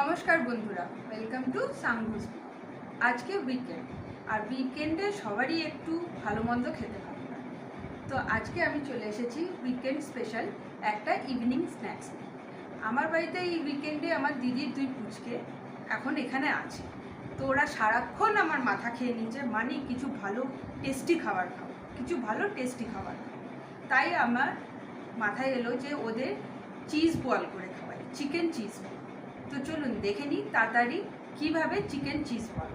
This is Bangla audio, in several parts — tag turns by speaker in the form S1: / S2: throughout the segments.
S1: নমস্কার বন্ধুরা ওয়েলকাম টু সাংঘুস আজকে উইকেন্ড আর উইকেন্ডে সবারই একটু ভালো মন্দ খেতে লাগে তো আজকে আমি চলে এসেছি উইকেন্ড স্পেশাল একটা ইভিনিং স্ন্যাক্স আমার বাড়িতে এই উইকেন্ডে আমার দিদির দুই পুচকে এখন এখানে আছে। তো ওরা সারাক্ষণ আমার মাথা খেয়ে নিয়েছে মানে কিছু ভালো টেস্টি খাবার খাও, কিছু ভালো টেস্টি খাবার খাও। তাই আমার মাথায় এলো যে ওদের চিজ বল করে খাওয়াই চিকেন চিজ বল তো চলুন দেখে নিই তাড়াতাড়ি কীভাবে chicken cheese ball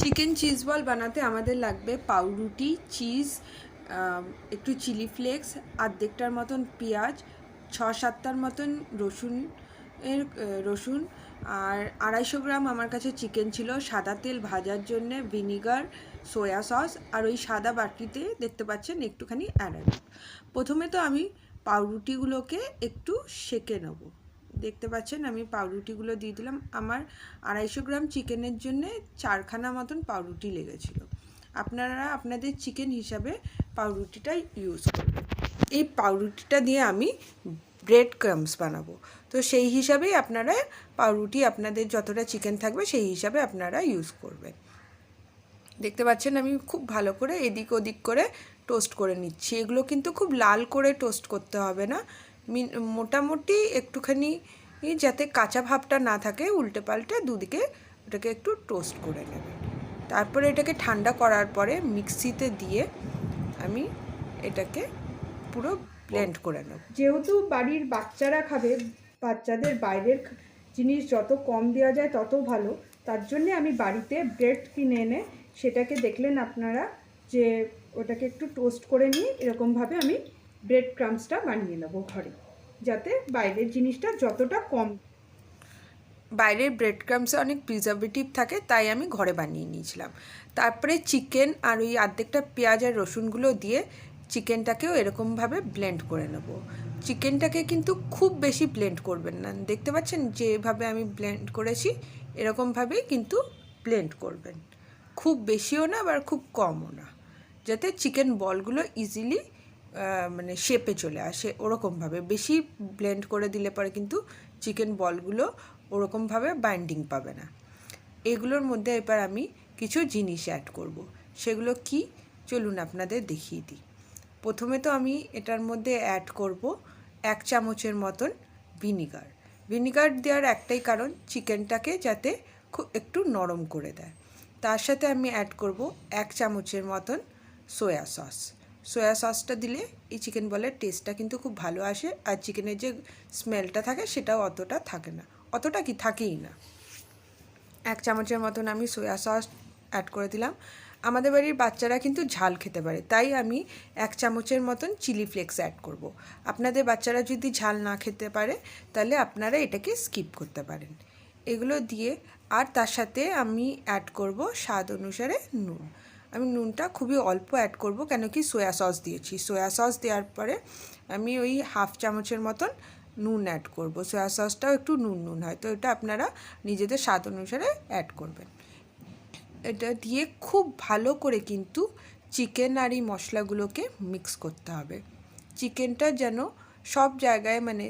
S1: chicken cheese ball বানাতে আমাদের লাগবে পাউরুটি, চিজ একটু চিলি ফ্লেক্স, আর্ধেকটার মতন পেঁয়াজ ছ সাতটার মতন রসুন এর রসুন, আর আড়াইশো গ্রাম আমার কাছে চিকেন ছিল। সাদা তেল ভাজার জন্যে ভিনিগার, সয়া সস, আর ওই সাদা বাটিতে দেখতে পাচ্ছেন একটুখানি অ্যারারুট প্রথমে তো আমি পাউরুটিগুলোকে একটু সেকে নেব। দেখতে পাচ্ছেন, আমি পাউরুটিগুলো দিয়ে দিলাম। আমার আড়াইশো গ্রাম চিকেনের জন্যে চারখানা মতন পাউরুটি লেগেছিল। আপনারা আপনাদের চিকেন হিসাবে পাউরুটিটা ইউজ করবেন। এই পাউরুটিটা দিয়ে আমি ব্রেড ক্রামস বানাবো। তো সেই হিসাবেই আপনারা পাউরুটি আপনাদের যতটা চিকেন থাকবে সেই হিসাবে আপনারা ইউজ করবেন। দেখতে পাচ্ছেন আমি খুব ভালো করে এদিক ওদিক করে টোস্ট করে নিচ্ছি। এগুলো কিন্তু খুব লাল করে টোস্ট করতে হবে না। মোটামুটি একটুখানি যাতে কাঁচা ভাবটা না থাকে, উল্টে পাল্টে দুদিকে ওটাকে একটু টোস্ট করে নেবে। তারপরে এটাকে ঠান্ডা করার পরে মিক্সিতে দিয়ে আমি এটাকে পুরো ব্লেন্ড করে নেব।
S2: যেহেতু বাড়ির বাচ্চারা খাবে, বাচ্চাদের বাইরের জিনিস যত কম দেওয়া যায় তত ভালো। তার জন্যে আমি বাড়িতে ব্রেড কিনে এনে সেটাকে দেখলেন আপনারা যে ওটাকে একটু টোস্ট করে নিয়ে এরকমভাবে আমি ব্রেড ক্রামসটা বানিয়ে নেব ঘরে, যাতে বাইরের জিনিসটা যতটা কম
S1: বাইরের ব্রেড ক্রামসে অনেক প্রিজার্ভেটিভ থাকে, তাই আমি ঘরে বানিয়ে নিয়েছিলাম। তারপরে চিকেন আর ওই অর্ধেকটা পেঁয়াজ আর রসুনগুলো দিয়ে চিকেনটাকেও এরকমভাবে ব্লেন্ড করে নেব। চিকেনটাকে কিন্তু খুব বেশি ব্লেন্ড করবেন না, দেখতে পাচ্ছেন যেভাবে আমি ব্লেন্ড করেছি, এরকমভাবেই কিন্তু ব্লেন্ড করবেন। খুব বেশিও না, আবার খুব কমও না। যাতে চিকেন বলগুলো ইজিলি মানে শেপে চলে আসে ওরকমভাবে। বেশি ব্লেন্ড করে দিলে পরে কিন্তু চিকেন বলগুলো ওরকমভাবে বাইন্ডিং পাবে না। এগুলোর মধ্যে এবার আমি কিছু জিনিস অ্যাড করব। সেগুলো কি? চলুন আপনাদের দেখিয়ে দিই। প্রথমে তো আমি এটার মধ্যে অ্যাড করব এক চামচের মতন ভিনিগার ভিনিগার দেওয়ার একটাই কারণ চিকেনটাকে যাতে খুব একটু নরম করে দেয়। তার সাথে আমি অ্যাড করব এক চামচের মতন সোয়া সস সোয়া সসটা দিলে এই চিকেন বলের টেস্টটা কিন্তু খুব ভালো আসে আর চিকেনের যে স্মেলটা থাকে সেটাও অতটা থাকে না। অতটা কি থাকেই না। এক চামচের মতন আমি সোয়া সস অ্যাড করে দিলাম। আমাদের বাড়ির বাচ্চারা কিন্তু ঝাল খেতে পারে, তাই আমি এক চামচের মতন চিলি ফ্লেক্স অ্যাড করব। আপনাদের বাচ্চারা যদি ঝাল না খেতে পারে, তাহলে আপনারা এটাকে স্কিপ করতে পারেন। এগুলো দিয়ে আর তার সাথে আমি অ্যাড করব স্বাদ অনুসারে নুন। আমি নুনটা খুবই অল্প অ্যাড করব কেন কি সয়া সস দিয়েছি। সয়া সস দেওয়ার পরে আমি ওই হাফ চামচের মতন নুন অ্যাড করব। সয়া সসটাও একটু নুন নুন হয়, তো এটা আপনারা নিজেদের স্বাদ অনুসারে অ্যাড করবেন। এটা দিয়ে খুব ভালো করে কিন্তু চিকেন আর এই মশলাগুলোকে মিক্স করতে হবে। চিকেনটা যেন সব জায়গায় মানে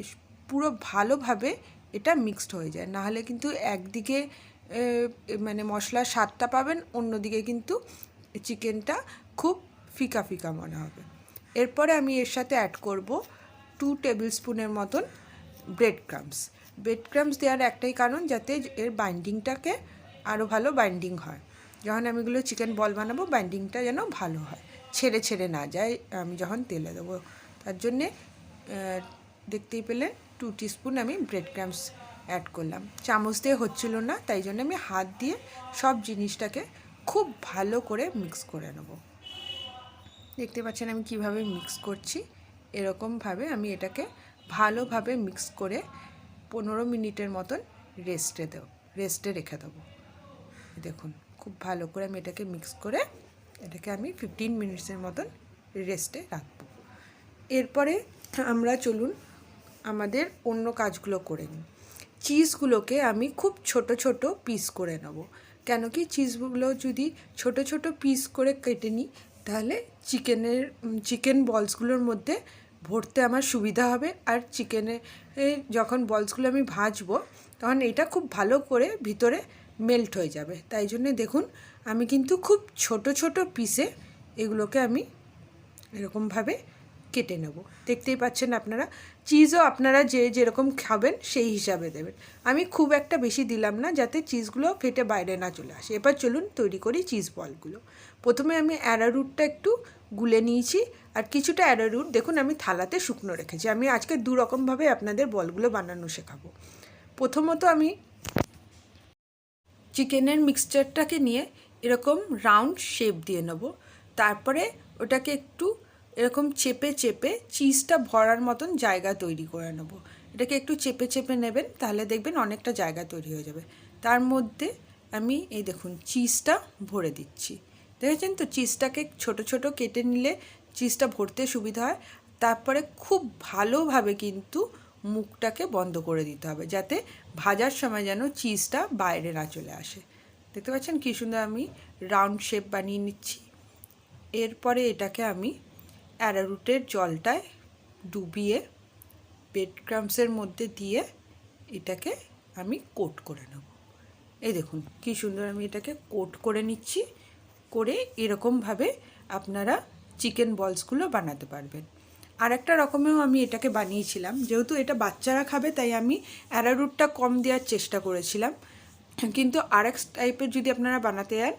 S1: পুরো ভালোভাবে এটা মিক্সড হয়ে যায়। নাহলে কিন্তু একদিকে মানে মশলার স্বাদটা পাবেন, অন্যদিকে কিন্তু চিকেনটা খুব ফিকা ফিকা মনে হবে। এরপরে আমি এর সাথে অ্যাড করব টু টেবিল স্পুনের মতন ব্রেড ক্রামস ব্রেড ক্রামস দেওয়ার একটাই কারণ যাতে এর বাইন্ডিংটাকে আরও ভালো বাইন্ডিং হয়। যখন আমি এগুলো চিকেন বল বানাবো বাইন্ডিংটা যেন ভালো হয়। ছেড়ে ছেড়ে না যায়, আমি যখন তেলে দেবো। তার জন্যে দেখতেই পেলেন? টু টিস্পুন আমি ব্রেড ক্রামস অ্যাড করলাম। চামচ দিয়ে হচ্ছিল না, তাই জন্য আমি হাত দিয়ে সব জিনিসটাকে খুব ভালো করে মিক্স করে নেব। দেখতে পাচ্ছেন আমি কীভাবে মিক্স করছি? এরকমভাবে আমি এটাকে ভালোভাবে মিক্স করে পনেরো মিনিটের মতন রেস্টে দেব রেস্টে রেখে দেবো। দেখুন, খুব ভালো করে আমি এটাকে মিক্স করে এটাকে আমি ফিফটিন মিনিটসের মতন রেস্টে রাখব। এরপরে আমরা চলুন আমাদের অন্য কাজগুলো করে নিই। চিজগুলোকে আমি খুব ছোট ছোট পিস করে নেব। কেন কি চিজগুলো যদি ছোট ছোট পিস করে কেটে নিই, তাহলে চিকেনের চিকেন বলসগুলোর মধ্যে ভরতে আমার সুবিধা হবে। আর চিকেনে যখন বলসগুলো আমি ভাজবো, তখন এটা খুব ভালো করে ভিতরে মেল্ট হয়ে যাবে। তাই জন্য দেখুন, আমি কিন্তু খুব ছোট ছোট পিসে এগুলোকে আমি এরকমভাবে কেটে নেব। দেখতেই পাচ্ছেন আপনারা চিজও আপনারা যে যেরকম খাবেন সেই হিসাবে দেবেন। আমি খুব একটা বেশি দিলাম না যাতে চিজগুলো ফেটে বাইরে না চলে আসে। এবার চলুন তৈরি করি চিজ বলগুলো প্রথমে আমি অ্যারারুটটা একটু গুলে নিয়েছি আর কিছুটা অ্যারারুট দেখুন আমি থালাতে শুকনো রেখেছি। আমি আজকে দু রকমভাবে আপনাদের বলগুলো বানানো শেখাবো। প্রথমত আমি চিকেনের মিক্সচারটাকে নিয়ে এরকম রাউন্ড শেপ দিয়ে নেব। তারপরে ওটাকে একটু এরকম চেপে চেপে চিজটা ভরার মতন জায়গা তৈরি করে নেব। এটাকে একটু চেপে চেপে নেবেন, তাহলে দেখবেন অনেকটা জায়গা তৈরি হয়ে যাবে। তার মধ্যে আমি এই দেখুন চিজটা ভরে দিচ্ছি। দেখেছেন তো? চিজটাকে ছোট ছোট কেটে নিলে চিজটা ভরতে সুবিধা হয়। তারপরে খুব ভালোভাবে কিন্তু মুখটাকে বন্ধ করে দিতে হবে, যাতে ভাজার সময় যেন চিজটা বাইরে না চলে আসে। দেখতে পাচ্ছেন কী সুন্দর আমি রাউন্ড শেপ বানিয়ে নিচ্ছি। এরপরে এটাকে আমি অ্যারারুটের জলটায় ডুবিয়ে ব্রেড ক্রামসের মধ্যে দিয়ে এটাকে আমি কোট করে নেব। এই দেখুন, কী সুন্দর আমি এটাকে কোট করে নিচ্ছি, করে এরকমভাবে আপনারা চিকেন বলসগুলো বানাতে পারবেন। আর একটা রকমেও আমি এটাকে বানিয়েছিলাম, যেহেতু এটা বাচ্চারা খাবে, তাই আমি অ্যারারুটটা কম দেওয়ার চেষ্টা করেছিলাম। কিন্তু আরেক টাইপের যদি আপনারা বানাতে যান,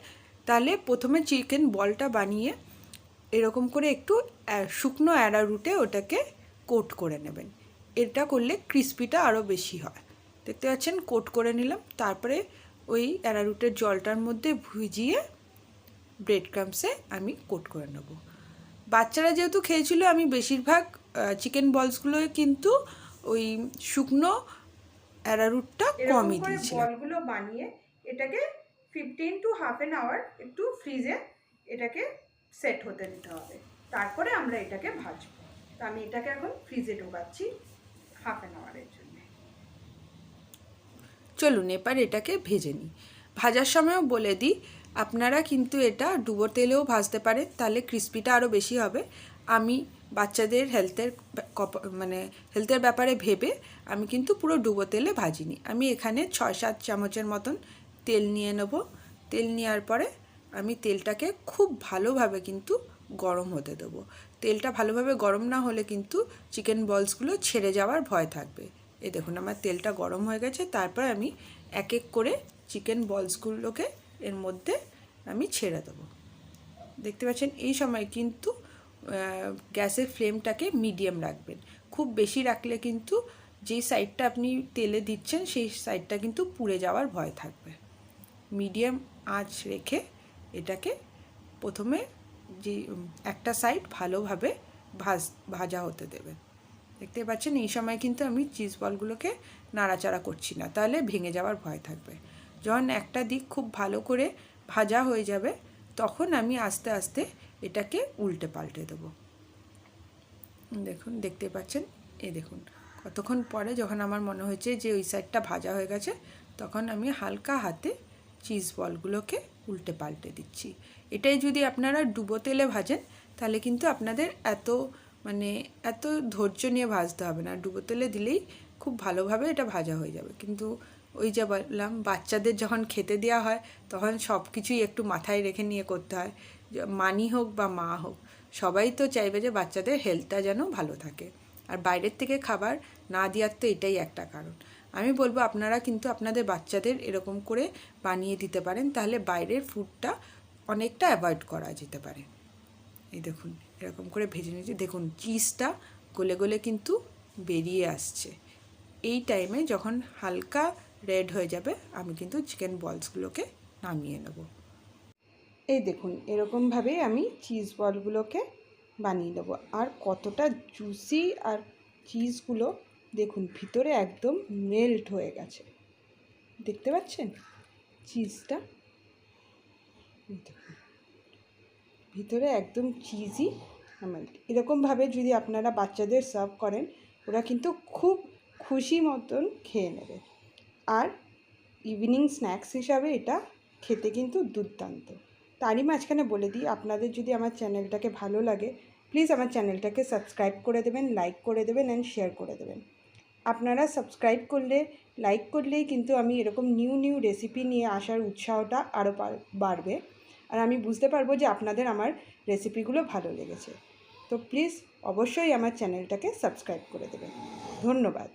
S1: তাহলে প্রথমে চিকেন বলটা বানিয়ে এরকম করে একটু শুকনো অ্যারারুটে ওটাকে কোট করে নেবেন। এটা করলে ক্রিস্পিটা আরও বেশি হয়। দেখতে পাচ্ছেন কোট করে নিলাম। তারপরে ওই অ্যারারুটের জলটার মধ্যে ভিজিয়ে ব্রেড ক্রামসে আমি কোট করে নেব। বাচ্চারা যেহেতু খেয়েছিল আমি বেশিরভাগ চিকেন বলসগুলোয় কিন্তু ওই শুকনো অ্যারারুটটা কমই দিয়েছিলাম।
S2: বলগুলো বানিয়ে এটাকে fifteen to half an hour একটু ফ্রিজে এটাকে সেট হতে দিতে হবে। তারপরে আমরা এটাকে ভাজবো। তো আমি এটাকে এখন ফ্রিজে ঢোকাচ্ছি হাফ এন আওয়ারের জন্য।
S1: চলুন, এবার এটাকে ভেজে নিই। ভাজার সময়ও বলে দিই, আপনারা কিন্তু এটা ডুবো তেলেও ভাজতে পারেন, তাহলে ক্রিস্পিটা আরও বেশি হবে। আমি বাচ্চাদের হেলথের কপ মানে হেলথের ব্যাপারে ভেবে আমি কিন্তু পুরো ডুবো তেলে ভাজিনি। আমি এখানে ছয় সাত চামচের মতন তেল নিয়ে নেব। তেল নেওয়ার পরে আমি তেলটাকে খুব ভালোভাবে কিন্তু গরম হতে দেবো। তেলটা ভালোভাবে গরম না হলে কিন্তু চিকেন বলসগুলো ছেড়ে যাওয়ার ভয় থাকবে। এ দেখুন আমার তেলটা গরম হয়ে গেছে, তারপর আমি এক এক করে চিকেন বলসগুলোকে এর মধ্যে আমি ছেড়ে দেবো। দেখতে পাচ্ছেন, এই সময় কিন্তু গ্যাসের ফ্লেমটাকে মিডিয়াম রাখবেন। খুব বেশি রাখলে কিন্তু যেই সাইডটা আপনি তেলে দিচ্ছেন, সেই সাইডটা কিন্তু পুড়ে যাওয়ার ভয় থাকবে। মিডিয়াম আঁচ রেখে এটাকে প্রথমে যে একটা সাইড ভালোভাবে ভাজ, ভাজা হতে দেবেন। দেখতে পাচ্ছেন, এই সময় কিন্তু আমি চিজ বলগুলোকে নাড়াচাড়া করছি না, তাহলে ভেঙে যাওয়ার ভয় থাকবে। যখন একটা দিক খুব ভালো করে ভাজা হয়ে যাবে, তখন আমি আস্তে আস্তে এটাকে উল্টে পাল্টে দেবো। দেখুন, দেখতে পাচ্ছেন? এ দেখুন, কতক্ষণ পরে যখন আমার মনে হয়েছে যে, ওই সাইডটা ভাজা হয়ে গেছে, তখন আমি হালকা হাতে চিজ বলগুলোকে উল্টে পাল্টে দিচ্ছি। এটাই যদি আপনারা ডুবো তেলে ভাজেন, তাহলে কিন্তু আপনাদের এত মানে এত ধৈর্য নিয়ে ভাজতে হবে না। ডুবো তেলে দিলেই খুব ভালোভাবে এটা ভাজা হয়ে যাবে। কিন্তু ওই যে বললাম, বাচ্চাদের যখন খেতে দেওয়া হয়, তখন সব কিছুই একটু মাথায় রেখে নিয়ে করতে হয়। মানি হোক বা মা হোক, সবাই তো চাইবে যে বাচ্চাদের হেলথটা যেন ভালো থাকে। আর বাইরের থেকে খাবার না দেওয়ার তো এটাই একটা কারণ। আমি বলব আপনারা কিন্তু আপনাদের বাচ্চাদের এরকম করে বানিয়ে দিতে পারেন, তাহলে বাইরের ফুডটা অনেকটা অ্যাভয়েড করা যেতে পারে। এই দেখুন, এরকম করে ভেজে নিয়েছি। দেখুন চিজটা গলে গলে কিন্তু বেরিয়ে আসছে। এই টাইমে যখন হালকা রেড হয়ে যাবে, আমি কিন্তু চিকেন বলসগুলোকে নামিয়ে নেব। এই দেখুন এরকমভাবেই আমি চিজ বলগুলোকে বানিয়ে নেব। আর কতটা জুসি আর চিজগুলো দেখুন, ভিতরে একদম মেল্ট হয়ে গেছে। দেখতে পাচ্ছেন? চিজটা ভিতরে একদম চিজি এরকমভাবে যদি আপনারা বাচ্চাদের সার্ভ করেন, ওরা কিন্তু খুব খুশি মতন খেয়ে নেবে। আর ইভিনিং স্ন্যাক্স হিসাবে এটা খেতে কিন্তু দুর্দান্ত। তারই মাঝখানে বলে দিই, আপনাদের যদি আমার চ্যানেলটাকে ভালো লাগে
S2: প্লিজ আমার চ্যানেলটাকে সাবস্ক্রাইব করে দেবেন লাইক করে দেবেন অ্যান্ড শেয়ার করে দেবেন। আপনারা সাবস্ক্রাইব করলে লাইক করলেই কিন্তু আমি এরকম নিউ নিউ রেসিপি নিয়ে আসার উৎসাহটা আরও বাড়বে। আর আমি বুঝতে পারব যে আপনাদের আমার রেসিপিগুলো ভালো লেগেছে। তো প্লিজ অবশ্যই আমার চ্যানেলটাকে সাবস্ক্রাইব করে দেবেন। ধন্যবাদ।